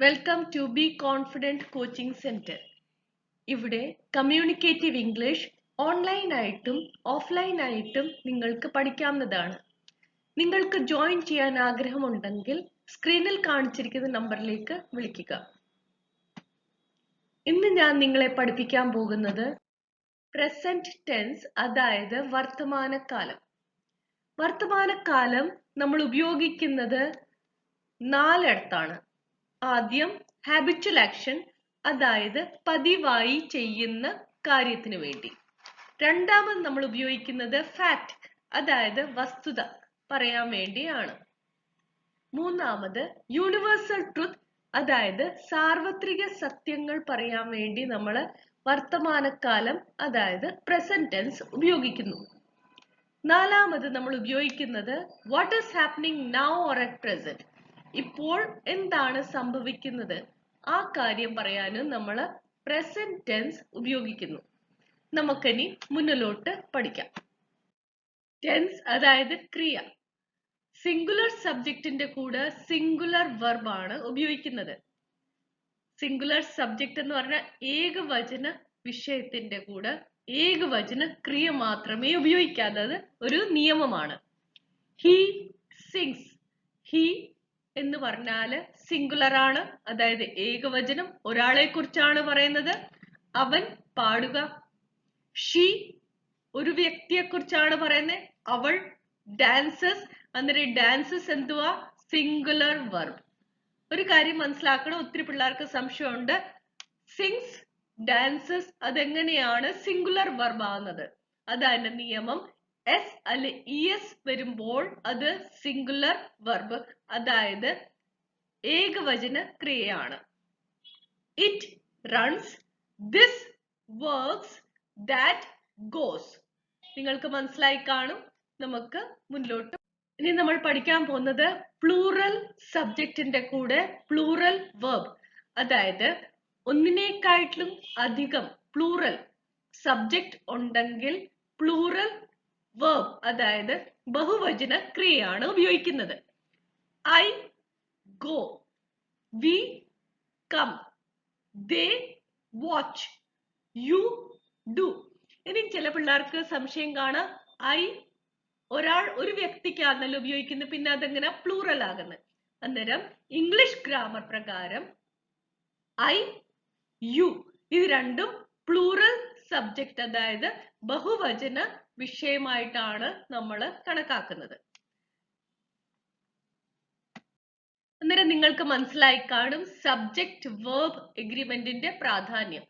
Welcome to be confident coaching centre ഇവിടെ communicative English ഓൺലൈനായിട്ടും ഓഫ്ലൈനായിട്ടും നിങ്ങൾക്ക് പഠിക്കാവുന്നതാണ്. നിങ്ങൾക്ക് ജോയിൻ ചെയ്യാൻ ആഗ്രഹമുണ്ടെങ്കിൽ സ്ക്രീനിൽ കാണിച്ചിരിക്കുന്ന നമ്പറിലേക്ക് വിളിക്കുക. ഇന്ന് ഞാൻ നിങ്ങളെ പഠിപ്പിക്കാൻ പോകുന്നത് പ്രസന്റ് ടെൻസ് അതായത് വർത്തമാനകാലം വർത്തമാനകാലം നമ്മൾ ഉപയോഗിക്കുന്നത് നാലിടത്താണ്. ആദ്യം ഹാബിച്വൽ ആക്ഷൻ അതായത് പതിവായി ചെയ്യുന്ന കാര്യത്തിന് വേണ്ടി. രണ്ടാമത് നമ്മൾ ഉപയോഗിക്കുന്നത് ഫാക്ട് അതായത് വസ്തുത പറയാൻ വേണ്ടിയാണ്. മൂന്നാമത് യൂണിവേഴ്സൽ ട്രൂത്ത് അതായത് സാർവത്രിക സത്യങ്ങൾ പറയാൻ വേണ്ടി നമ്മൾ വർത്തമാനകാലം അതായത് പ്രസന്റ് ടെൻസ് ഉപയോഗിക്കുന്നു. നാലാമത് നമ്മൾ ഉപയോഗിക്കുന്നത് what is happening now or at present ഇപ്പോൾ എന്താണ് സംഭവിക്കുന്നത്? ആ കാര്യം പറയാനും നമ്മൾ പ്രസന്റ് ടെൻസ് ഉപയോഗിക്കുന്നു. നമുക്കിനി മുന്നിലോട്ട് പഠിക്കാം. ടെൻസ് അതായത് ക്രിയ. സിംഗുലർ സബ്ജക്റ്റിന്റെ കൂടെ സിംഗുലർ വെർബാണ് ഉപയോഗിക്കുന്നത്. സിംഗുലർ സബ്ജക്റ്റ് എന്ന് പറഞ്ഞാൽ ഏകവചന വിഷയത്തിന്റെ കൂടെ ഏകവചന ക്രിയ മാത്രമേ ഉപയോഗിക്കാത്തത് ഒരു നിയമമാണ്. ഹി സിങ്സ് ഹി എന്ന് പറഞ്ഞാൽ സിംഗുലർ ആണ്. അതായത് ഏകവചനം. ഒരാളെ കുറിച്ചാണ് പറയുന്നത്. അവൻ പാടുക. ഷി ഒരു വ്യക്തിയെ കുറിച്ചാണ് പറയുന്നത്. അവൾ ഡാൻസസ് അന്നേരം ഡാൻസസ് എന്തുവാ? സിംഗുലർ വെർബ് ഒരു കാര്യം മനസ്സിലാക്കണം. ഒത്തിരി പിള്ളേർക്ക് സംശയമുണ്ട്. സിങ്സ് ഡാൻസസ് അതെങ്ങനെയാണ്? സിംഗുലർ വെർബ് ആവുന്നത്. അതാണ് നിയമം. എസ് അല്ലെ ഇ എസ് വരുമ്പോൾ അത് സിംഗുലർ വെർബ് അതായത് ഏകവചന ക്രിയയാണ്. It runs this works that goes നിങ്ങൾക്ക് മനസ്സിലായി കാണും? നമുക്ക് മുന്നോട്ട്. ഇനി നമ്മൾ പഠിക്കാൻ പോകുന്നത് പ്ലൂറൽ സബ്ജക്റ്റിന്റെ കൂടെ പ്ലൂറൽ വെർബ് അതായത് ഒന്നിനേക്കാട്ടിലും അധികം പ്ലൂറൽ സബ്ജക്റ്റ് ഉണ്ടെങ്കിൽ പ്ലൂറൽ വെർബ് അതായത് ബഹുവചന ക്രിയയാണ് ഉപയോഗിക്കുന്നത്. I go we come they watch you do ഇനി ചില പിള്ളേർക്ക് സംശയം കാണാം. ഐ ഒരാൾ ഒരു വ്യക്തിക്കാണല്ലോ ഉപയോഗിക്കുന്നത്. പിന്നെ അതെങ്ങനെ? പ്ലൂറൽ ആകുന്നത് അന്നേരം ഇംഗ്ലീഷ് ഗ്രാമർ പ്രകാരം ഐ യു ഇത് രണ്ടും പ്ലൂറൽ സബ്ജക്റ്റ് അതായത് ബഹുവചന വിഷയമായിട്ടാണ് നമ്മൾ കണക്കാക്കുന്നത്. അന്നേരം നിങ്ങൾക്ക് മനസ്സിലായി കാണും സബ്ജക്റ്റ് വേർബ് എഗ്രിമെന്റിന്റെ പ്രാധാന്യം.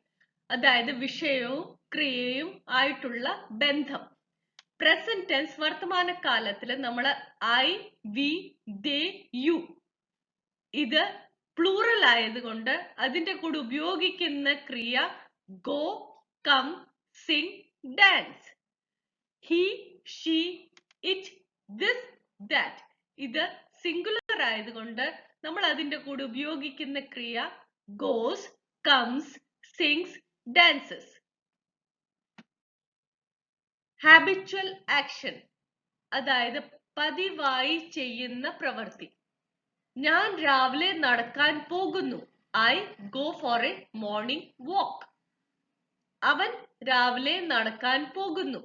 അതായത് വിഷയവും ക്രിയയും ആയിട്ടുള്ള ബന്ധം. പ്രസന്റ് ടെൻസ് വർത്തമാന കാലത്തിൽ നമ്മൾ ഐ വി ദേ യു ഇത് പ്ലൂറൽ ആയതുകൊണ്ട് അതിന്റെ കൂടെ ഉപയോഗിക്കുന്ന ക്രിയ go come sing dance he she it this that ഇത് സിംഗുലർ ആയതുകൊണ്ട് നമ്മൾ അതിന്റെ കൂടെ ഉപയോഗിക്കുന്ന ക്രിയ goes comes sings dances habitual action അതായത് പതിവായി ചെയ്യുന്ന പ്രവൃത്തി. ഞാൻ രാവിലെ നടക്കാൻ പോകുന്നു. I go for a morning walk അവൻ രാവിലെ നടക്കാൻ പോകുന്നു.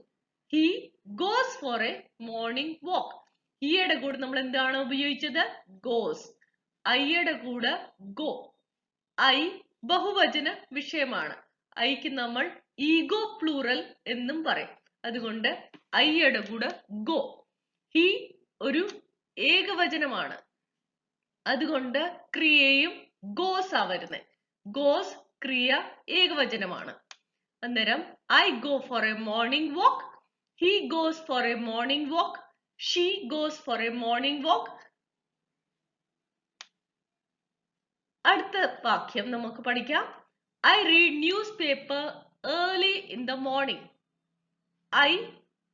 He goes for a morning walk ഹിയുടെ കൂടെ നമ്മൾ എന്താണ് ഉപയോഗിച്ചത്? ഗോസ് ഐയുടെ കൂടെ ഗോ ഐ ബഹുവചന വിഷയമാണ്. ഐക്ക് നമ്മൾ ഈഗോ പ്ലൂറൽ എന്നും പറയും. അതുകൊണ്ട് ഐയുടെ കൂടെ ഗോ ഹി ഒരു ഏകവചനമാണ്. അതുകൊണ്ട് ക്രിയയും ഗോസ് ആ വരുന്നത് ഗോസ് ക്രിയ ഏകവചനമാണ്. അന്നേരം I go for a morning walk he goes for a morning walk. She goes for a morning walk. അടുത്ത വാക്യം നമുക്ക് പഠിക്കാം. I read newspaper early in the morning I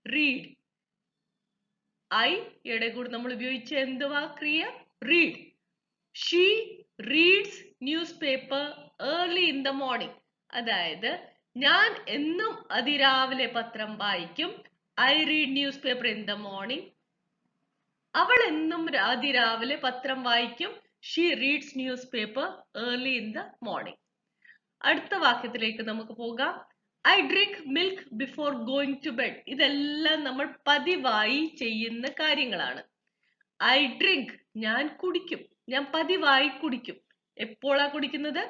read I യുടെ കൂടെ നമ്മൾ ഉപയോഗിച്ച എന്ത് വാക്രിയ read she reads newspaper early in the morning അതായത് ഞാൻ എന്നും അതിരാവിലെ പത്രം വായിക്കും. I read newspaper in the morning അവൾ എന്നും അതിരാവിലെ പത്രം വായിക്കും. She reads newspaper early in the morning അടുത്ത വാക്യത്തിലേക്ക് നമുക്ക് പോകാം. I drink milk before going to bed ഇതെല്ലാം നമ്മൾ പതിവായി ചെയ്യുന്ന കാര്യങ്ങളാണ്. ഐ ഡ്രിങ്ക് ഞാൻ കുടിക്കും. ഞാൻ പതിവായി കുടിക്കും. എപ്പോഴാ കുടിക്കുന്നത്?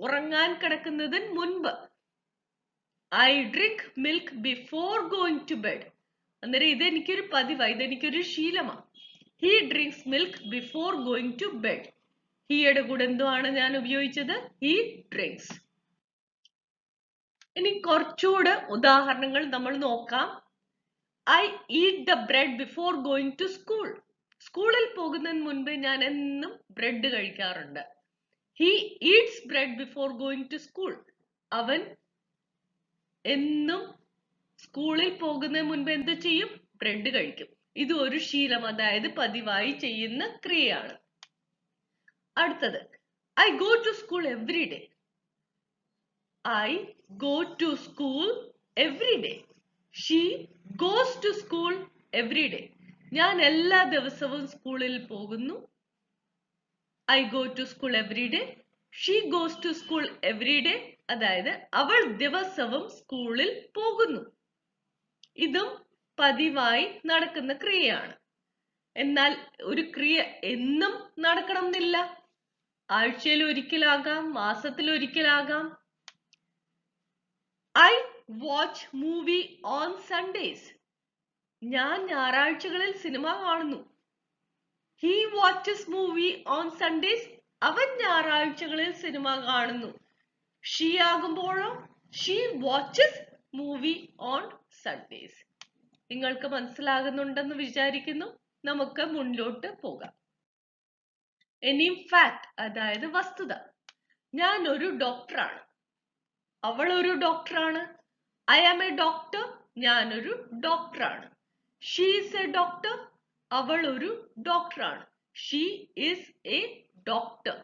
ഉറങ്ങാൻ കിടക്കുന്നതിന് മുൻപ്. I drink milk before going to bed അന്നേരം ഇത് എനിക്കൊരു പതിവായി ഇത് എനിക്കൊരു ശീലമാണ് he drinks milk before going to bed ഹിയുടെ കൂടെ എന്തോ ആണ് ഞാൻ ഉപയോഗിച്ചത്? ഹി ഡ്രിങ്ക്സ് ഇനി കുറച്ചുകൂടെ ഉദാഹരണങ്ങൾ നമ്മൾ നോക്കാം. I eat the bread before going to school സ്കൂളിൽ പോകുന്നതിന് മുൻപ് ഞാൻ എന്നും ബ്രെഡ് കഴിക്കാറുണ്ട്. He eats bread before going to school അവൻ എന്നും സ്കൂളിൽ പോകുന്നതിന് മുൻപ് എന്ത് ചെയ്യും? ബ്രെഡ് കഴിക്കും. ഇത് ഒരു ശീലം. അതായത് പതിവായി ചെയ്യുന്ന ക്രിയയാണ്. അടുത്തത് I go to school every day I go to school every day she goes to school every day ഞാൻ എല്ലാ ദിവസവും സ്കൂളിൽ പോകുന്നു. I go to school every day she goes to school every day അതായത് അവൾ ദിവസവും സ്കൂളിൽ പോകുന്നു. ഇതും പതിവായി നടക്കുന്ന ക്രിയയാണ്. എന്നാൽ ഒരു ക്രിയ എന്നും നടക്കണം എന്നില്ല ആഴ്ചയിൽ ഒരിക്കലാകാം മാസത്തിൽ ഒരിക്കലാകാം. I watch movie on Sundays ഞാൻ ഞായറാഴ്ചകളിൽ സിനിമ കാണുന്നു. He watches movie on Sundays അവൻ ഞായറാഴ്ചകളിൽ സിനിമ കാണുന്നു. She ആകുമ്പോഴോ she watches movie on Sundays നിങ്ങൾക്ക് മനസ്സിലാകുന്നുണ്ടെന്ന് വിചാരിക്കുന്നു. നമുക്ക് മുന്നിലോട്ട് പോകാം. ഇനി ഫാക്ട് അതായത് വസ്തുത. ഞാൻ ഒരു ഡോക്ടറാണ് അവൾ ഒരു ഡോക്ടറാണ് ഐ ആം എ ഡോക്ടർ ഞാനൊരു ഡോക്ടറാണ് ഷീ ഈസ് എ ഡോക്ടർ അവൾ ഒരു ഡോക്ടറാണ് ഷീ ഈസ് എ ഡോക്ടർ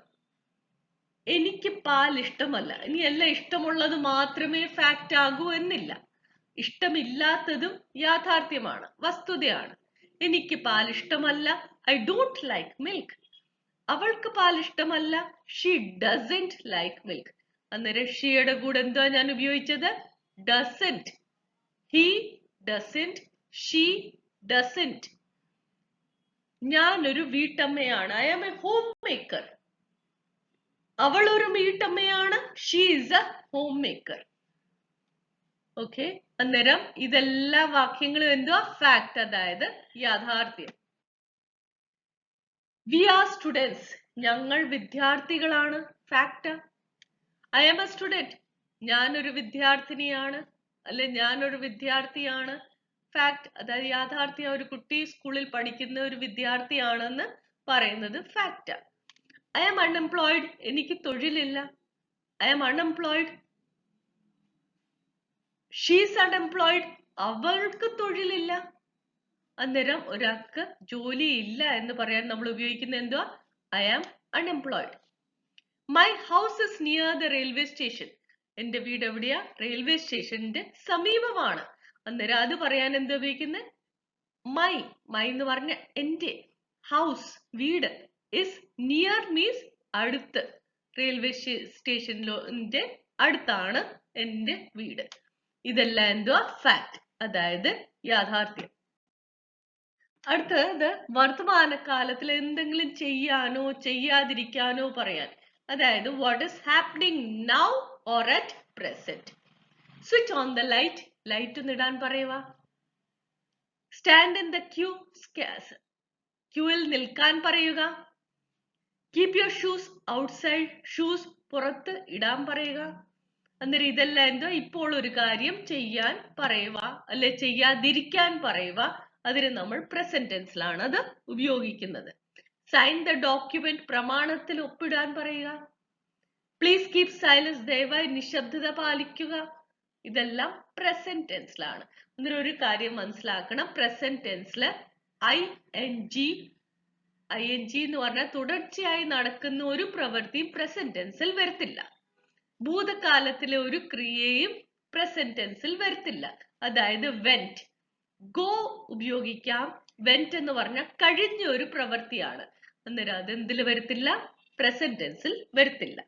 എനിക്ക് പാൽ ഇഷ്ടമല്ല. ഇനി എല്ലാം ഇഷ്ടമുള്ളത് മാത്രമേ ഫാക്റ്റ് ആകൂ എന്നില്ല. ഇഷ്ടമില്ലാത്തതും യാഥാർത്ഥ്യമാണ് വസ്തുതയാണ്. എനിക്ക് പാൽ ഇഷ്ടമല്ല. ഐ ഡോണ്ട് ലൈക്ക് മിൽക്ക് അവൾക്ക് പാൽ ഇഷ്ടമല്ല. ഷീ ഡസന്റ് ലൈക്ക് മിൽക്ക് അന്നേരം ഷീയുടെ കൂടെ എന്തോ ഞാൻ ഉപയോഗിച്ചത്? Doesn't he doesn't she doesn't ഞാനൊരു വീട്ടമ്മയാണ്. I am a homemaker അവൾ ഒരു വീട്ടമ്മയാണ്. She is a homemaker okay അന്നേരം ഇതെല്ലാ വാക്യങ്ങളും എന്തുവാ? ഫാക്ട് അതായത് യാഥാർത്ഥ്യം. വി ആർ സ്റ്റുഡൻസ് ഞങ്ങൾ വിദ്യാർത്ഥികളാണ്. Fact I am a student ഞാനൊരു വിദ്യാർത്ഥിനിയാണ്. അല്ലെ ഞാനൊരു വിദ്യാർത്ഥിയാണ്. ഫാക്ട് അതായത് യാഥാർത്ഥ്യം. ഒരു കുട്ടി സ്കൂളിൽ പഠിക്കുന്ന ഒരു വിദ്യാർത്ഥിയാണെന്ന് പറയുന്നത് ഫാക്റ്റ് ഐ ആം അൺഎംപ്ലോയിഡ് എനിക്ക് തൊഴിലില്ല. I am unemployed she's unemployed അവൾക്ക് തൊഴിലില്ല. അന്നേരം ഒരാൾക്ക് ജോലി ഇല്ല എന്ന് പറയാൻ നമ്മൾ ഉപയോഗിക്കുന്ന എന്തുവാ? I am unemployed my house is near the railway station എന്റെ വീട് എവിടെയാ? റെയിൽവേ സ്റ്റേഷന്റെ സമീപമാണ്. അന്നേരം അത് പറയാൻ എന്താ ഉപയോഗിക്കുന്നത് മൈ മൈ എന്ന് പറഞ്ഞ എന്റെ ഹൗസ് വീട്. ഇസ് നിയർ മീൻസ് അടുത്ത്. റെയിൽവേ സ്റ്റേഷനിലെ അടുത്താണ് എന്റെ വീട്. ഇതെല്ലാം എന്തുവാ? ഫാക്ട് അതായത് യാഥാർത്ഥ്യം. അടുത്തത് വർത്തമാനകാലത്തിൽ എന്തെങ്കിലും ചെയ്യാനോ ചെയ്യാതിരിക്കാനോ പറയാൻ. അതായത് what is happening now or at present switch on the light light ഒന്ന് ഇടാൻ പറയുക സ്റ്റാൻഡ് ഇൻ ദ ക്യൂ ക്യൂവിൽ നിൽക്കാൻ പറയുക. Keep your shoes outside shoes പുറത്ത് ഇടാൻ പറയുക. അന്നേരം ഇതെല്ലാം എന്തോ? ഇപ്പോൾ ഒരു കാര്യം ചെയ്യാൻ പറയുക അല്ലെ ചെയ്യാതിരിക്കാൻ പറയുക. അതിന് നമ്മൾ പ്രസന്റ് ടെൻസിലാണ് അത് ഉപയോഗിക്കുന്നത്. സൈൻ ദ ഡോക്യുമെന്റ് പ്രമാണത്തിൽ ഒപ്പിടാൻ പറയുക. പ്ലീസ് കീപ് സൈലൻസ് ദയവായി നിശബ്ദത പാലിക്കുക. ഇതെല്ലാം പ്രസന്റ് ടെൻസിലാണ് അന്നേരം ഒരു കാര്യം മനസ്സിലാക്കണം. Present I N G I N G എന്ന് പറഞ്ഞാൽ തുടർച്ചയായി നടക്കുന്ന ഒരു പ്രവൃത്തിയും പ്രസന്റ് ടെൻസിൽ വരത്തില്ല. ഭൂതകാലത്തിലെ ഒരു ക്രിയയും പ്രസന്റ് ടെൻസിൽ വരത്തില്ല. അതായത് വെന്റ് ഗോ ഉപയോഗിക്കാം. വെന്റ് എന്ന് പറഞ്ഞാൽ കഴിഞ്ഞ ഒരു പ്രവൃത്തിയാണ്. അന്നേരം അത് എന്തിൽ വരത്തില്ല പ്രസന്റ് ടെൻസിൽ വരത്തില്ല.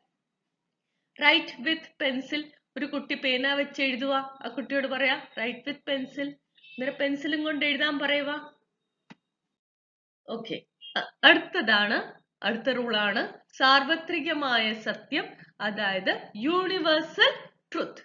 റൈറ്റ് വിത്ത് പെൻസിൽ ഒരു കുട്ടി പേന വെച്ച് എഴുതുക. ആ കുട്ടിയോട് പറയാ റൈറ്റ് വിത്ത് പെൻസിൽ അന്നേരം പെൻസിലും കൊണ്ട് എഴുതാൻ പറയുക ഓക്കെ അടുത്തതാണ് അടുത്ത റൂളാണ് സാർവത്രികമായ സത്യം അതായത് universal truth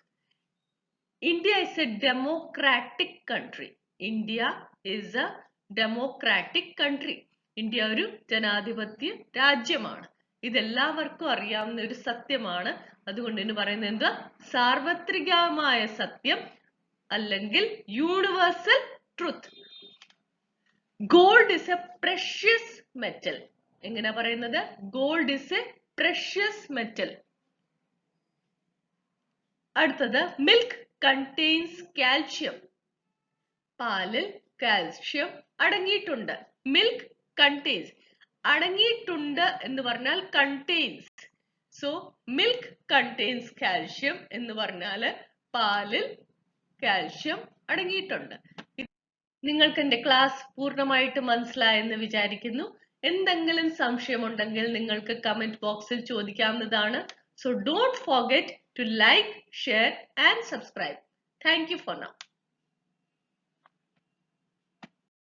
India is a democratic country India is a democratic country India ഒരു ജനാധിപത്യ രാജ്യമാണ്. ഇതെല്ലാവർക്കും അറിയാവുന്ന ഒരു സത്യമാണ്. അതുകൊണ്ട് ഇനി പറയുന്നത് എന്താ? സാർവത്രികമായ സത്യം അല്ലെങ്കിൽ universal truth gold is a precious metal എങ്ങനെ പറയുന്നത്? Gold is a precious metal. അടുത്തത് milk contains calcium. പാലിൽ കാൽഷ്യം അടങ്ങിയിട്ടുണ്ട്. മിൽക്ക് കണ്ടെയ്ൻസ് അടങ്ങിയിട്ടുണ്ട് എന്ന് പറഞ്ഞാൽ contains so milk contains calcium എന്ന് പറഞ്ഞാൽ പാലിൽ കാൽഷ്യം അടങ്ങിയിട്ടുണ്ട്. നിങ്ങൾക്ക് എന്റെ ക്ലാസ് പൂർണമായിട്ട് മനസ്സിലായെന്ന് വിചാരിക്കുന്നു. എന്തെങ്കിലും സംശയമുണ്ടെങ്കിൽ നിങ്ങൾക്ക് കമന്റ് ബോക്സിൽ ചോദിക്കാവുന്നതാണ്. So don't forget to like share and subscribe thank you for now